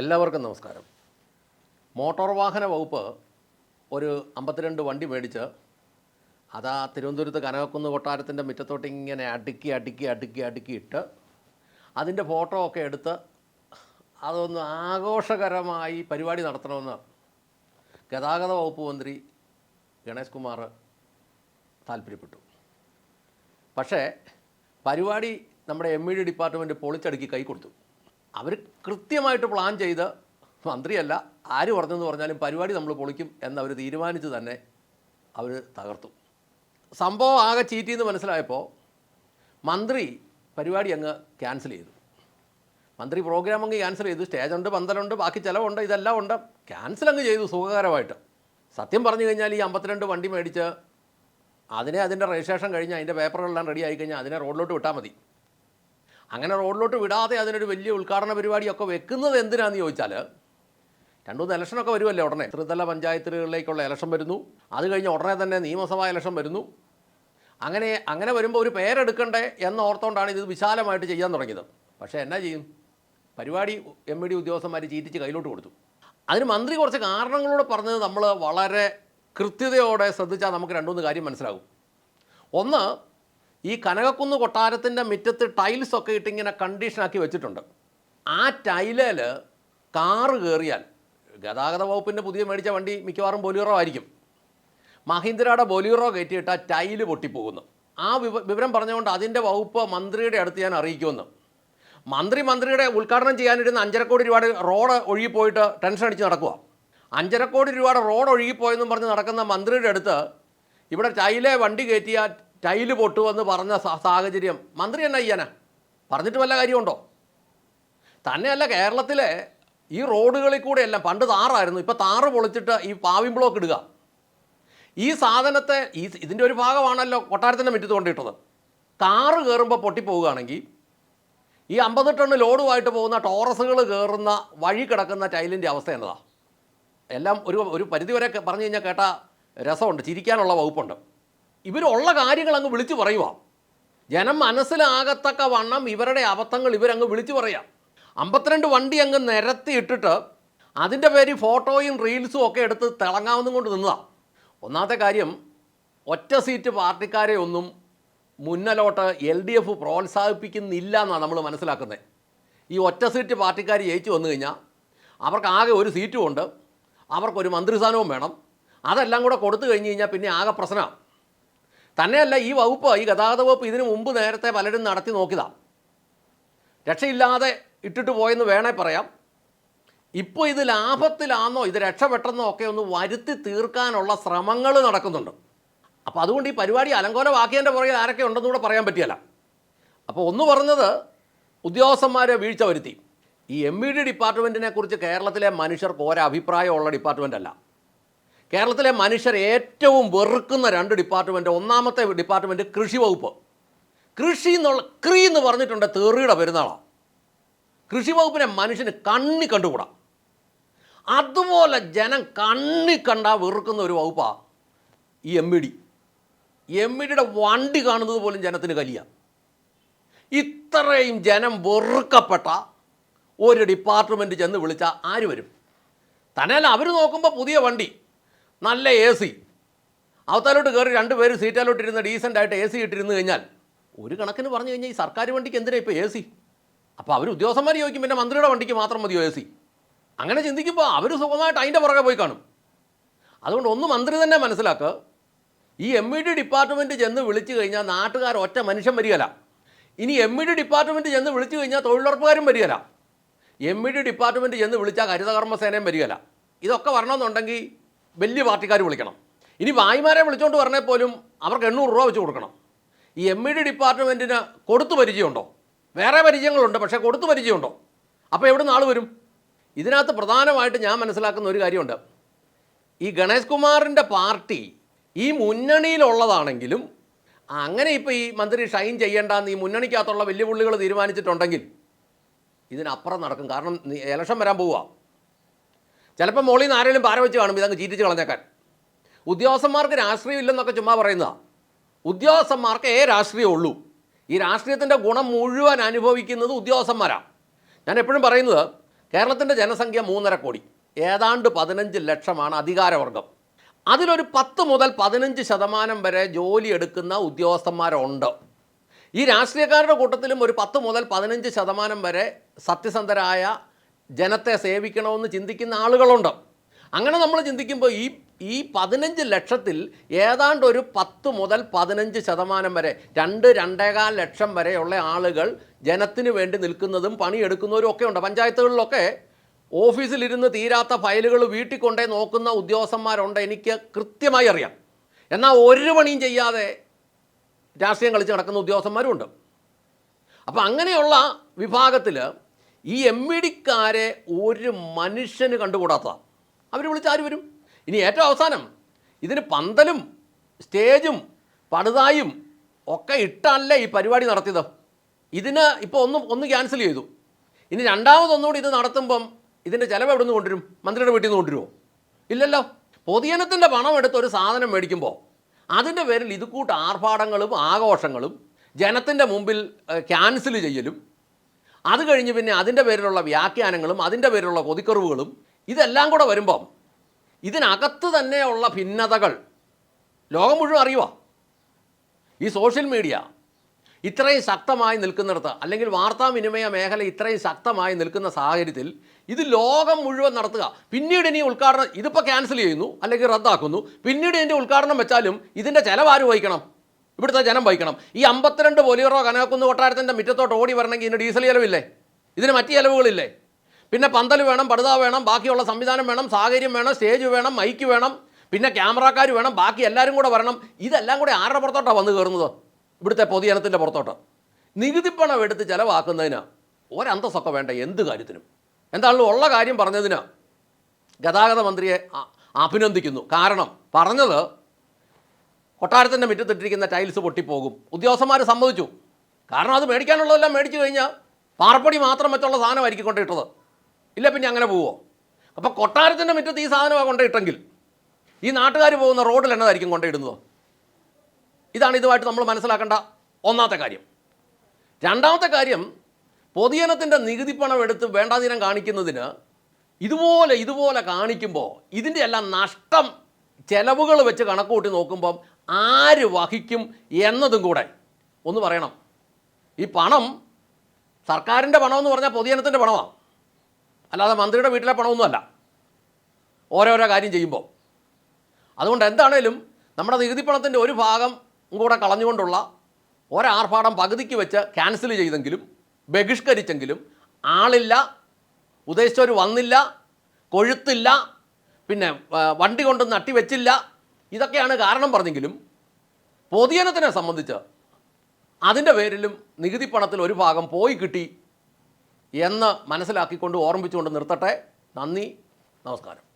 എല്ലാവർക്കും നമസ്കാരം. മോട്ടോർ വാഹന വകുപ്പ് ഒരു അമ്പത്തിരണ്ട് വണ്ടി മേടിച്ച് അതാ തിരുവനന്തപുരത്ത് കനകക്കുന്ന് കൊട്ടാരത്തിന്റെ മുറ്റത്തോട്ട് ഇങ്ങനെ അടുക്കി അടുക്കി അടുക്കി അടുക്കി ഇട്ട് അതിന്റെ ഫോട്ടോ ഒക്കെ എടുത്ത് അതൊന്ന് ആഘോഷകരമായി പരിപാടി നടത്തണമെന്ന് ഗതാഗത വകുപ്പ് മന്ത്രി ഗണേഷ് കുമാർ താല്പര്യപ്പെട്ടു. പക്ഷേ പരിപാടി നമ്മുടെ എം ഇ ഡി ഡിപ്പാർട്ട്മെന്റ് പൊളിച്ചടുക്കി കൈ കൊടുത്തു. അവർ കൃത്യമായിട്ട് പ്ലാൻ ചെയ്ത് മന്ത്രിയല്ല ആര് പറഞ്ഞെന്ന് പറഞ്ഞാലും പരിപാടി നമ്മൾ പൊളിക്കും എന്നവർ തീരുമാനിച്ച് തന്നെ അവർ തകർത്തു. സംഭവം ആകെ ചീറ്റിയെന്ന് മനസ്സിലായപ്പോൾ മന്ത്രി പരിപാടി അങ്ങ് ക്യാൻസൽ ചെയ്തു. മന്ത്രി പ്രോഗ്രാം അങ്ങ് ക്യാൻസൽ ചെയ്തു. സ്റ്റേജുണ്ട് പന്തലുണ്ട് ബാക്കി ചിലവുണ്ട് ഇതെല്ലാം ഉണ്ട്. ക്യാൻസൽ അങ്ങ് ചെയ്തു സുഖകരമായിട്ട്. സത്യം പറഞ്ഞു കഴിഞ്ഞാൽ ഈ അമ്പത്തിരണ്ട് വണ്ടി മേടിച്ച് അതിനെ അതിന്റെ രജിസ്ട്രേഷൻ കഴിഞ്ഞ് അതിന്റെ പേപ്പറുകളെല്ലാം റെഡി ആയി കഴിഞ്ഞാൽ അതിനെ റോഡിലോട്ട് വിട്ടാൽ മതി. അങ്ങനെ റോഡിലോട്ട് വിടാതെ അതിനൊരു വലിയ ഉദ്ഘാടന പരിപാടിയൊക്കെ വെക്കുന്നത് എന്തിനാന്ന് ചോദിച്ചാൽ രണ്ടു മൂന്ന് ഇലക്ഷനൊക്കെ വരുമല്ലേ ഉടനെ? ത്രിതല പഞ്ചായത്തുകളിലേക്കുള്ള ഇലക്ഷൻ വരുന്നു. അത് കഴിഞ്ഞ് ഉടനെ തന്നെ നിയമസഭാ ഇലക്ഷൻ വരുന്നു. അങ്ങനെ അങ്ങനെ വരുമ്പോൾ ഒരു പേരെടുക്കണ്ടേ എന്ന് ഓർത്തുകൊണ്ടാണ് ഇത് വിശാലമായിട്ട് ചെയ്യാൻ തുടങ്ങിയത്. പക്ഷേ എന്നാ ചെയ്യും? പരിപാടി എം ഇ ഡി ഉദ്യോഗസ്ഥന്മാർ ചീറ്റിച്ച് കയ്യിലോട്ട് കൊടുത്തു. അതിന് മന്ത്രി കുറച്ച് കാരണങ്ങളോട് പറഞ്ഞത് നമ്മൾ വളരെ കൃത്യതയോടെ ശ്രദ്ധിച്ചാൽ നമുക്ക് രണ്ടുമൂന്ന് കാര്യം മനസ്സിലാകും. ഒന്ന് ഈ കനകക്കുന്ന് കൊട്ടാരത്തിന്റെ മുറ്റത്ത് ടൈൽസ് ഒക്കെ ഇട്ടിങ്ങനെ കണ്ടീഷനാക്കി വെച്ചിട്ടുണ്ട്. ആ ടൈലേൽ കാറ് കയറിയാൽ ഗതാഗത വകുപ്പിന്റെ പുതിയ മേടിച്ച വണ്ടി മിക്കവാറും ബൊലീറോ ആയിരിക്കും. മഹീന്ദ്രയുടെ ബൊലീറോ കയറ്റിയിട്ട് ആ ടൈൽ പൊട്ടിപ്പോകുന്നു ആ വിവ വിവരം പറഞ്ഞുകൊണ്ട് അതിന്റെ വകുപ്പ് മന്ത്രിയുടെ അടുത്ത് ഞാൻ അറിയിക്കുമെന്ന്. മന്ത്രി മന്ത്രിയുടെ ഉദ്ഘാടനം ചെയ്യാനിരുന്ന അഞ്ചര കോടി രൂപയുടെ റോഡ് ഒഴുകിപ്പോയിട്ട് ടെൻഷൻ അടിച്ച് നടക്കുക അഞ്ചര കോടി രൂപയുടെ റോഡ് ഒഴുകിപ്പോയെന്നും പറഞ്ഞ് നടക്കുന്ന മന്ത്രിയുടെ അടുത്ത് ഇവിടെ ടൈലെ വണ്ടി കയറ്റിയ ടൈൽ പൊട്ടുമെന്ന് പറഞ്ഞ സാഹചര്യം. മന്ത്രി എന്നാ ചെയ്യാനാ പറഞ്ഞിട്ട് വല്ല കാര്യമുണ്ടോ? തന്നെയല്ല കേരളത്തിലെ ഈ റോഡുകളിൽ കൂടെയെല്ലാം പണ്ട് താറായിരുന്നു ഇപ്പോൾ താറ് പൊളിച്ചിട്ട് ഈ പാവിൻ ബ്ലോക്ക് ഇടുക. ഈ സാധനത്തെ ഈ ഇതിന്റെ ഒരു ഭാഗമാണല്ലോ കൊട്ടാരത്തിന്റെ മുറ്റത്ത് കൊണ്ടിട്ടത്. താറ് കയറുമ്പോൾ പൊട്ടിപ്പോവുകയാണെങ്കിൽ ഈ അമ്പത് ടണ്ണ് ലോഡുമായിട്ട് പോകുന്ന ടോറസുകൾ കയറുന്ന വഴി കിടക്കുന്ന ടൈലിന്റെ അവസ്ഥ എന്നതാണ് എല്ലാം ഒരു ഒരു പരിധിവരെ പറഞ്ഞു കഴിഞ്ഞാൽ കേട്ട രസമുണ്ട്. ചിരിക്കാനുള്ള വകുപ്പുണ്ട്. ഇവരുള്ള കാര്യങ്ങൾ അങ്ങ് വിളിച്ചു പറയുക ജനം മനസ്സിലാകത്തക്ക വണ്ണം ഇവരുടെ അബദ്ധങ്ങൾ ഇവരങ്ങ് വിളിച്ചു പറയാം. അമ്പത്തിരണ്ട് വണ്ടി അങ്ങ് നിരത്തിയിട്ടിട്ട് അതിന്റെ പേര് ഫോട്ടോയും റീൽസും ഒക്കെ എടുത്ത് തിളങ്ങാവുന്നതും കൊണ്ട് നിന്നതാണ് ഒന്നാമത്തെ കാര്യം ഒറ്റ സീറ്റ് പാർട്ടിക്കാരെ ഒന്നും മുന്നലോട്ട് എൽ ഡി എഫ് പ്രോത്സാഹിപ്പിക്കുന്നില്ല എന്നാണ് നമ്മൾ മനസ്സിലാക്കുന്നത് ഈ ഒറ്റ സീറ്റ് പാർട്ടിക്കാർ ജയിച്ചു വന്നു കഴിഞ്ഞാൽ അവർക്ക് ആകെ ഒരു സീറ്റും ഉണ്ട്. അവർക്കൊരു മന്ത്രിസ്ഥാനവും വേണം. അതെല്ലാം കൂടെ കൊടുത്തു കഴിഞ്ഞ് കഴിഞ്ഞാൽ പിന്നെ ആകെ പ്രശ്നമാണ് തന്നെയല്ല ഈ വകുപ്പ് ഈ ഗതാഗത വകുപ്പ് ഇതിനു മുമ്പ് നേരത്തെ പലരും നടത്തി നോക്കിയതാണ് രക്ഷയില്ലാതെ ഇട്ടിട്ട് പോയെന്ന് വേണേ പറയാം. ഇപ്പോൾ ഇത് ലാഭത്തിലാണെന്നോ ഇത് രക്ഷപ്പെട്ടെന്നോ ഒക്കെ ഒന്ന് വരുത്തി തീർക്കാനുള്ള ശ്രമങ്ങൾ നടക്കുന്നുണ്ട്. അപ്പോൾ അതുകൊണ്ട് ഈ പരിപാടി അലങ്കോലമാക്കിയതിന്റെ പുറകിൽ ആരൊക്കെ ഉണ്ടെന്ന് കൂടെ പറയാൻ പറ്റിയല്ല. അപ്പോൾ ഒന്ന് പറഞ്ഞത് ഉദ്യോഗസ്ഥന്മാരെ വീഴ്ച വരുത്തി. ഈ എം ഇ ഡി ഡിപ്പാർട്ട്മെന്റിനെ കുറിച്ച് കേരളത്തിലെ മനുഷ്യർക്ക് ഒരഭിപ്രായമുള്ള ഡിപ്പാർട്ട്മെന്റ് അല്ല കേരളത്തിലെ മനുഷ്യർ ഏറ്റവും വെറുക്കുന്ന രണ്ട് ഡിപ്പാർട്ട്മെന്റ് ഒന്നാമത്തെ ഡിപ്പാർട്ട്മെന്റ് കൃഷി വകുപ്പ്. കൃഷി എന്നുള്ള ക്രീ എന്ന് പറഞ്ഞിട്ടുണ്ട് തെറിയുടെ പെരുന്നാളാണ് കൃഷി വകുപ്പിനെ മനുഷ്യന് കണ്ണി കണ്ടുകൂടാ. അതുപോലെ ജനം കണ്ണി കണ്ടാൽ വെറുക്കുന്ന ഒരു വകുപ്പാണ് ഈ M E D M E ഡിയുടെ വണ്ടി കാണുന്നത് പോലും ജനത്തിന് കലിയ. ഇത്രയും ജനം വെറുക്കപ്പെട്ട ഒരു ഡിപ്പാർട്ട്മെന്റ് ചെന്ന് വിളിച്ചാൽ ആര് വരും? തന്നെയല്ല അവർ നോക്കുമ്പോൾ പുതിയ വണ്ടി. നല്ല എ സി അവത്താലോട്ട് കയറി രണ്ട് പേര് സീറ്റാലോട്ട് ഇരുന്ന് ഡീസന്റ് ആയിട്ട് എ സി ഇട്ടിരുന്ന് കഴിഞ്ഞാൽ ഒരു കണക്കിന് പറഞ്ഞു കഴിഞ്ഞാൽ ഈ സർക്കാർ വണ്ടിക്ക് എന്തിനാ ഇപ്പോൾ എ സി അപ്പോൾ അവർ ഉദ്യോഗസ്ഥന്മാർ ചോദിക്കും പിന്നെ മന്ത്രിയുടെ വണ്ടിക്ക് മാത്രം മതിയോ എ സി അങ്ങനെ ചിന്തിക്കുമ്പോൾ അവർ സുഖമായിട്ട് അതിന്റെ പുറകെ പോയി കാണും. അതുകൊണ്ട് ഒന്ന് മന്ത്രി തന്നെ മനസ്സിലാക്കുക ഈ എം ഇ ഡി ഡിപ്പാർട്ട്മെന്റ് ചെന്ന് വിളിച്ചു കഴിഞ്ഞാൽ നാട്ടുകാർ ഒറ്റ മനുഷ്യൻ വരികയല്ല. ഇനി എം ഇ ഡി ഡിപ്പാർട്ട്മെന്റ് ചെന്ന് വിളിച്ചു കഴിഞ്ഞാൽ തൊഴിലുറപ്പുകാരും വരികയല്ല. എം ഇ ഡി ഡിപ്പാർട്ട്മെന്റ് ചെന്ന് വിളിച്ചാൽ ഹരിതകർമ്മസേനയും വരികയല്ല. ഇതൊക്കെ വരണമെന്നുണ്ടെങ്കിൽ വലിയ പാർട്ടിക്കാർ വിളിക്കണം. ഇനി വായ്മാരെ വിളിച്ചുകൊണ്ട് പറഞ്ഞാൽ പോലും അവർക്ക് എണ്ണൂറ് രൂപ വെച്ച് കൊടുക്കണം. ഈ എം ഇ ഡി ഡിപ്പാർട്ട്മെന്റിന് കൊടുത്തു പരിചയമുണ്ടോ? വേറെ പരിചയങ്ങളുണ്ട് പക്ഷേ കൊടുത്തു പരിചയമുണ്ടോ? അപ്പോൾ എവിടെ നിന്ന് ആൾ വരും? ഇതിനകത്ത് പ്രധാനമായിട്ട് ഞാൻ മനസ്സിലാക്കുന്ന ഒരു കാര്യമുണ്ട്. ഈ ഗണേഷ് കുമാറിന്റെ പാർട്ടി ഈ മുന്നണിയിലുള്ളതാണെങ്കിലും അങ്ങനെ ഇപ്പോൾ ഈ മന്ത്രി ഷൈൻ ചെയ്യേണ്ടെന്ന് ഈ മുന്നണിക്കകത്തുള്ള വലിയ തീരുമാനിച്ചിട്ടുണ്ടെങ്കിൽ ഇതിനപ്പുറം നടക്കും. കാരണം ഇലക്ഷൻ വരാൻ പോവുക. ചിലപ്പോൾ മോളിൽ നിന്ന് ആരെങ്കിലും പാര വെച്ച് കാണും ഇതങ്ങ് ചീറ്റിച്ച് കളഞ്ഞേക്കാൻ. ഉദ്യോഗസ്ഥന്മാർക്ക് രാഷ്ട്രീയം ഇല്ലെന്നൊക്കെ ചുമ്മാ പറയുന്നതാണ് ഉദ്യോഗസ്ഥന്മാർക്ക് ഏ രാഷ്ട്രീയം ഉള്ളൂ. ഈ രാഷ്ട്രീയത്തിന്റെ ഗുണം മുഴുവൻ അനുഭവിക്കുന്നത് ഉദ്യോഗസ്ഥന്മാരാണ് ഞാൻ എപ്പോഴും പറയുന്നത് കേരളത്തിന്റെ ജനസംഖ്യ മൂന്നര കോടി. ഏതാണ്ട് പതിനഞ്ച് ലക്ഷമാണ് അധികാരവർഗം. അതിലൊരു പത്ത് മുതൽ പതിനഞ്ച് ശതമാനം വരെ ജോലി എടുക്കുന്ന ഉദ്യോഗസ്ഥന്മാരുണ്ട്. ഈ രാഷ്ട്രീയക്കാരുടെ കൂട്ടത്തിലും ഒരു പത്ത് മുതൽ പതിനഞ്ച് ശതമാനം വരെ സത്യസന്ധരായ ജനത്തെ സേവിക്കണമെന്ന് ചിന്തിക്കുന്ന ആളുകളുണ്ട്. അങ്ങനെ നമ്മൾ ചിന്തിക്കുമ്പോൾ ഈ ഈ പതിനഞ്ച് ലക്ഷത്തിൽ ഏതാണ്ട് ഒരു പത്ത് മുതൽ പതിനഞ്ച് ശതമാനം വരെ രണ്ട് രണ്ടേകാൽ ലക്ഷം വരെയുള്ള ആളുകൾ ജനത്തിന് വേണ്ടി നിൽക്കുന്നതും പണിയെടുക്കുന്നവരും ഒക്കെ ഉണ്ട്. പഞ്ചായത്തുകളിലൊക്കെ ഓഫീസിലിരുന്ന് തീരാത്ത ഫയലുകൾ വീട്ടിൽ കൊണ്ടേ നോക്കുന്ന ഉദ്യോഗസ്ഥന്മാരുണ്ട് എനിക്ക് കൃത്യമായി അറിയാം. എന്നാൽ ഒരു പണിയും ചെയ്യാതെ രാഷ്ട്രീയം കളിച്ച് നടക്കുന്ന ഉദ്യോഗസ്ഥന്മാരും ഉണ്ട്. അപ്പം അങ്ങനെയുള്ള വിഭാഗത്തിൽ ഈ എം ഇ ഡിക്കാരെ ഒരു മനുഷ്യന് കണ്ടുകൂടാത്ത അവർ വിളിച്ചാര് വരും? ഇനി ഏറ്റവും അവസാനം ഇതിന് പന്തലും സ്റ്റേജും പടുതായും ഒക്കെ ഇട്ടല്ലേ ഈ പരിപാടി നടത്തിയത്. ഇതിന് ഇപ്പോൾ ഒന്ന് ഒന്ന് ക്യാൻസൽ ചെയ്തു. ഇനി രണ്ടാമതൊന്നുകൂടി ഇത് നടത്തുമ്പം ഇതിന്റെ ചിലവ് എവിടെ നിന്ന് കൊണ്ടുവരും? മന്ത്രിയുടെ വീട്ടിൽ നിന്ന് കൊണ്ടുവരുമോ ഇല്ലല്ലോ. പൊതുജനത്തിന്റെ പണം എടുത്ത് ഒരു സാധനം മേടിക്കുമ്പോൾ അതിന്റെ പേരിൽ ഇതുകൂട്ട് ആർഭാടങ്ങളും ആഘോഷങ്ങളും ജനത്തിന്റെ മുമ്പിൽ ക്യാൻസൽ ചെയ്യലും അത് കഴിഞ്ഞ് പിന്നെ അതിന്റെ പേരിലുള്ള വ്യാഖ്യാനങ്ങളും അതിന്റെ പേരിലുള്ള കൊതിക്കറിവുകളും ഇതെല്ലാം കൂടെ വരുമ്പം ഇതിനകത്ത് തന്നെയുള്ള ഭിന്നതകൾ ലോകം മുഴുവൻ അറിയുക ഈ സോഷ്യൽ മീഡിയ ഇത്രയും ശക്തമായി നിൽക്കുന്നിടത്ത് അല്ലെങ്കിൽ വാർത്താവിനിമയ മേഖല ഇത്രയും ശക്തമായി നിൽക്കുന്ന സാഹചര്യത്തിൽ ഇത് ലോകം മുഴുവൻ നടത്തുക. പിന്നീട് ഇനി ഉദ്ഘാടനം ഇതിപ്പോൾ ക്യാൻസൽ ചെയ്യുന്നു അല്ലെങ്കിൽ റദ്ദാക്കുന്നു. പിന്നീട് ഇതിന്റെ ഉദ്ഘാടനം വെച്ചാലും ഇതിന്റെ ചിലവാര് വഹിക്കണം? ഇവിടുത്തെ ജനം വഹിക്കണം. ഈ അമ്പത്തിരണ്ട് പൊലിയറോ കനകക്കുന്ന് കൊട്ടാരത്തിന്റെ മുറ്റത്തോട്ട് ഓടി വരണമെങ്കിൽ ഇതിന് ഡീസൽ ചിലവില്ലേ? ഇതിന് മറ്റ് ചിലവുകളില്ലേ? പിന്നെ പന്തൽ വേണം പടുത വേണം ബാക്കിയുള്ള സംവിധാനം വേണം സാഹചര്യം വേണം സ്റ്റേജ് വേണം മൈക്ക് വേണം പിന്നെ ക്യാമറക്കാർ വേണം ബാക്കി എല്ലാവരും കൂടെ വരണം. ഇതെല്ലാം കൂടെ ആരുടെ പുറത്തോട്ടാണ് വന്ന് കയറുന്നത് ഇവിടുത്തെ പൊതുജനത്തിന്റെ പുറത്തോട്ട്. പണം എടുത്ത് ചിലവാക്കുന്നതിന് ഒരന്തസ്സൊക്കെ വേണ്ട എന്ത് കാര്യത്തിനും. എന്താണല്ലോ ഉള്ള കാര്യം പറഞ്ഞതിന് ഗതാഗത മന്ത്രിയെ അഭിനന്ദിക്കുന്നു. കാരണം പറഞ്ഞത് കൊട്ടാരത്തിന്റെ മുറ്റത്തിട്ടിരിക്കുന്ന ടൈൽസ് പൊട്ടിപ്പോകും. ഉദ്യോഗസ്ഥന്മാർ സമ്മതിച്ചു. കാരണം അത് മേടിക്കാനുള്ളതെല്ലാം മേടിച്ചു കഴിഞ്ഞാൽ പാറപ്പൊടി മാത്രം വെച്ചുള്ള സാധനമായിരിക്കും കൊണ്ടിട്ടത് ഇല്ല പിന്നെ അങ്ങനെ പോവോ? അപ്പോൾ കൊട്ടാരത്തിന്റെ മുറ്റത്ത് ഈ സാധനമാണ് കൊണ്ടിട്ടെങ്കിൽ ഈ നാട്ടുകാർ പോകുന്ന റോഡിൽ എന്നതായിരിക്കും കൊണ്ടിടുന്നത് ഇതാണ് ഇതുമായിട്ട് നമ്മൾ മനസ്സിലാക്കേണ്ട ഒന്നാമത്തെ കാര്യം. രണ്ടാമത്തെ കാര്യം പൊതുജനത്തിന്റെ നികുതി പണം എടുത്ത് വേണ്ടാതീനം കാണിക്കുന്നതിന് ഇതുപോലെ ഇതുപോലെ കാണിക്കുമ്പോൾ ഇതിന്റെ എല്ലാം നഷ്ടം ചെലവുകൾ വെച്ച് കണക്കൂട്ടി നോക്കുമ്പം ആര് വഹിക്കും എന്നതും കൂടെ. ഒന്ന് പറയണം. ഈ പണം സർക്കാരിന്റെ പണമെന്ന് പറഞ്ഞാൽ പൊതുജനത്തിന്റെ പണമാണ് അല്ലാതെ മന്ത്രിയുടെ വീട്ടിലെ പണമൊന്നുമല്ല. ഓരോരോ കാര്യം ചെയ്യുമ്പോൾ. അതുകൊണ്ട് എന്താണേലും നമ്മുടെ നികുതി പണത്തിന്റെ ഒരു ഭാഗം കൂടെ കളഞ്ഞുകൊണ്ടുള്ള ഒരാർഭാടം പകുതിക്ക് വെച്ച് ക്യാൻസൽ ചെയ്തെങ്കിലും ബഹിഷ്കരിച്ചെങ്കിലും ആളില്ല ഉദ്ദേശിച്ചവർ വന്നില്ല കൊഴുത്തില്ല പിന്നെ വണ്ടി കൊണ്ട് നട്ടി വെച്ചില്ല ഇതൊക്കെയാണ് കാരണം പറഞ്ഞെങ്കിലും പൊതുജനത്തിനെ സംബന്ധിച്ച് അതിന്റെ പേരിലും നികുതി പണത്തിൽ ഒരു ഭാഗം പോയി കിട്ടി എന്ന് മനസ്സിലാക്കിക്കൊണ്ട് ഓർമ്മിച്ചുകൊണ്ട് നിർത്തട്ടെ. നന്ദി. നമസ്കാരം.